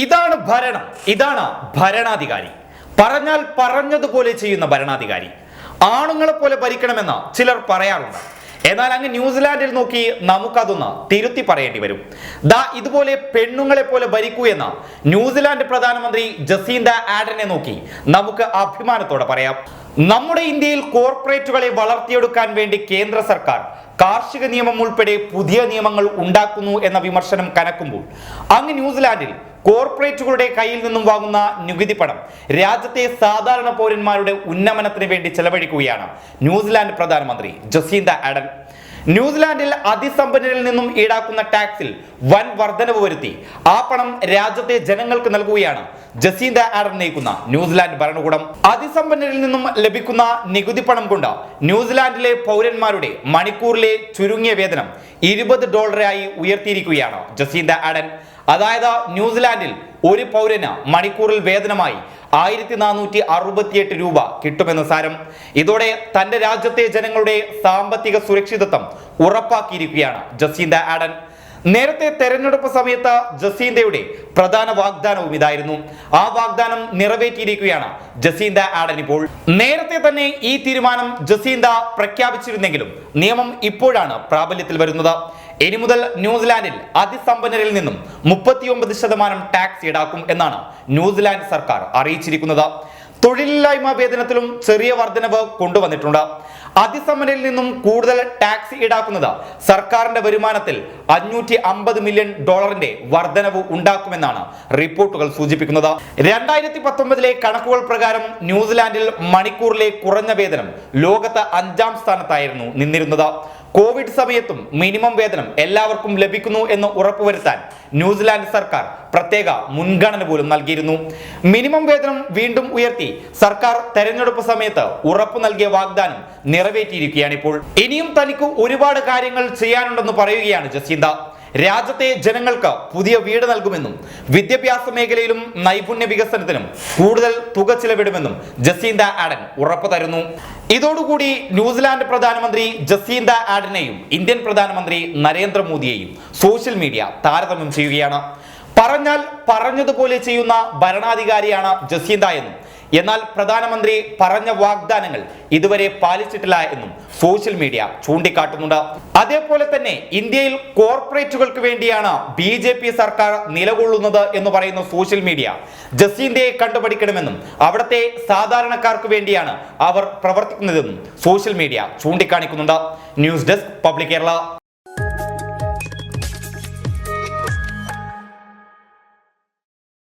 ഇതാണ് ഭരണം. ഇതാണ് ഭരണാധികാരി. പറഞ്ഞാൽ പറഞ്ഞതുപോലെ ചെയ്യുന്ന ഭരണാധികാരി. ആണുങ്ങളെ പോലെ ഭരിക്കണമെന്ന് ചിലർ പറയാറുണ്ട്. എന്നാൽ അങ്ങ് ന്യൂസിലാൻഡിൽ നോക്കി നമുക്കതൊന്ന് തിരുത്തി പറയേണ്ടി വരും. ദാ ഇതുപോലെ പെണ്ണുങ്ങളെ പോലെ ഭരിക്കൂ എന്ന ന്യൂസിലാൻഡ് പ്രധാനമന്ത്രി ജസീന്ത ആഡനെ നോക്കി നമുക്ക് അഭിമാനത്തോടെ പറയാം. നമ്മുടെ ഇന്ത്യയിൽ കോർപ്പറേറ്റുകളെ വളർത്തിയെടുക്കാൻ വേണ്ടി കേന്ദ്ര സർക്കാർ കാർഷിക നിയമം ഉൾപ്പെടെ പുതിയ നിയമങ്ങൾ ഉണ്ടാക്കുന്നു എന്ന വിമർശനം കനക്കുമ്പോൾ അങ്ങ് ന്യൂസിലാൻഡിൽ കോർപ്പറേറ്റുകളുടെ കയ്യിൽ നിന്നും വാങ്ങുന്ന നികുതി പണം രാജ്യത്തെ സാധാരണ പൗരന്മാരുടെ ഉന്നമനത്തിന് വേണ്ടി ചെലവഴിക്കുകയാണ്. ന്യൂസിലാൻഡ് പ്രധാനമന്ത്രി ജസീന്ത ആഡൻ ന്യൂസിലാൻഡിൽ അതിസമ്പന്നരിൽ നിന്നും ഈടാക്കുന്ന ടാക്സിൽ വൻ വർധനവ് വരുത്തി. ആ പണം രാജ്യത്തെ ജനങ്ങൾക്ക് നൽകുകയാണ് ജസീന്ത ആഡൻ നയിക്കുന്ന ന്യൂസിലാൻഡ് ഭരണകൂടം. അതിസമ്പന്നരിൽ നിന്നും ലഭിക്കുന്ന നികുതി പണം കൊണ്ട് ന്യൂസിലാൻഡിലെ പൗരന്മാരുടെ മണിക്കൂറിലെ ചുരുങ്ങിയ വേതനം ഇരുപത് ഡോളറായി ഉയർത്തിയിരിക്കുകയാണ് ജസീന്ത ആഡൻ അതായത് ന്യൂസിലാൻഡിൽ ഒരു പൗരന് മണിക്കൂറിൽ വേതനമായി ആയിരത്തി നാനൂറ്റി അറുപത്തിയെട്ട് രൂപ കിട്ടുമെന്ന് സാരം. ഇതോടെ തന്റെ രാജ്യത്തെ ജനങ്ങളുടെ സാമ്പത്തിക സുരക്ഷിതത്വം ഉറപ്പാക്കിയിരിക്കുകയാണ് ജസീന്ത ആഡൻ. നേരത്തെ തെരഞ്ഞെടുപ്പ് സമയത്ത് ജസീന്തയുടെ പ്രധാന വാഗ്ദാനവും ഇതായിരുന്നു. ആ വാഗ്ദാനം നിറവേറ്റിയിരിക്കുകയാണ് ജസീന്ത ആഡൻ ഇപ്പോൾ. നേരത്തെ തന്നെ ഈ തീരുമാനം ജസീന്ത പ്രഖ്യാപിച്ചിരുന്നെങ്കിലും നിയമം ഇപ്പോഴാണ് പ്രാബല്യത്തിൽ വരുന്നത്. ഇനി മുതൽ ന്യൂസിലാൻഡിൽ അതിസമ്പന്നരിൽ നിന്നും മുപ്പത്തിയൊമ്പത് ശതമാനം ടാക്സ് ഈടാക്കും എന്നാണ് ന്യൂസിലാൻഡ് സർക്കാർ അറിയിച്ചിരിക്കുന്നത്. തൊഴിലില്ലായ്മ വേതനത്തിലും ചെറിയ വർധനവ് കൊണ്ടുവന്നിട്ടുണ്ട്. അതിസമ്പന്നരിൽ നിന്നും കൂടുതൽ ടാക്സ് ഈടാക്കുന്നത് സർക്കാരിന്റെ വരുമാനത്തിൽ അഞ്ഞൂറ്റി അമ്പത് മില്യൺ ഡോളറിന്റെ വർധനവ് ഉണ്ടാക്കുമെന്നാണ് റിപ്പോർട്ടുകൾ സൂചിപ്പിക്കുന്നത്. രണ്ടായിരത്തി പത്തൊമ്പതിലെ കണക്കുകൾ പ്രകാരം ന്യൂസിലാൻഡിൽ മണിക്കൂറിലെ കുറഞ്ഞ വേതനം ലോകത്ത് അഞ്ചാം സ്ഥാനത്തായിരുന്നു നിന്നിരുന്നത്. കോവിഡ് സമയത്തും മിനിമം വേതനം എല്ലാവർക്കും ലഭിക്കുന്നു എന്ന് ഉറപ്പുവരുത്താൻ ന്യൂസിലാൻഡ് സർക്കാർ പ്രത്യേക മുൻഗണന പോലും നൽകിയിരുന്നു. മിനിമം വേതനം വീണ്ടും ഉയർത്തി സർക്കാർ തെരഞ്ഞെടുപ്പ് സമയത്ത് ഉറപ്പു നൽകിയ വാഗ്ദാനം നിറവേറ്റിയിരിക്കുകയാണ് ഇപ്പോൾ. ഇനിയും തനിക്ക് ഒരുപാട് കാര്യങ്ങൾ ചെയ്യാനുണ്ടെന്ന് പറയുകയാണ് ജസീന്ത രാജ്യത്തെ ജനങ്ങൾക്ക് പുതിയ വീട് നൽകുമെന്നും വിദ്യാഭ്യാസ മേഖലയിലും നൈപുണ്യ വികസനത്തിനും കൂടുതൽ തുക ചിലവിടുമെന്നും ജസീന്ത ആഡൻ ഉറപ്പു തരുന്നു. ഇതോടുകൂടി ന്യൂസിലാൻഡ് പ്രധാനമന്ത്രി ജസീന്ത ആഡനെയും ഇന്ത്യൻ പ്രധാനമന്ത്രി നരേന്ദ്രമോദിയെയും സോഷ്യൽ മീഡിയ താരതമ്യം ചെയ്യുകയാണ്. പറഞ്ഞാൽ പറഞ്ഞതുപോലെ ചെയ്യുന്ന ഭരണാധികാരിയാണ് ജസീന്ത എന്നും എന്നാൽ പ്രധാനമന്ത്രി പറഞ്ഞ വാഗ്ദാനങ്ങൾ ഇതുവരെ പാലിച്ചിട്ടില്ല എന്നും സോഷ്യൽ മീഡിയ ചൂണ്ടിക്കാട്ടുന്നുണ്ട്. അതേപോലെ തന്നെ ഇന്ത്യയിൽ കോർപ്പറേറ്റുകൾക്ക് വേണ്ടിയാണ് ബി ജെ പി സർക്കാർ നിലകൊള്ളുന്നത് എന്ന് പറയുന്ന സോഷ്യൽ മീഡിയ ജസീന്തയെ കണ്ടുപിടിക്കണമെന്നും അവിടുത്തെ സാധാരണക്കാർക്ക് വേണ്ടിയാണ് അവർ പ്രവർത്തിക്കുന്നതെന്നും social media ചൂണ്ടിക്കാണിക്കുന്നുണ്ട്. News desk public Kerala.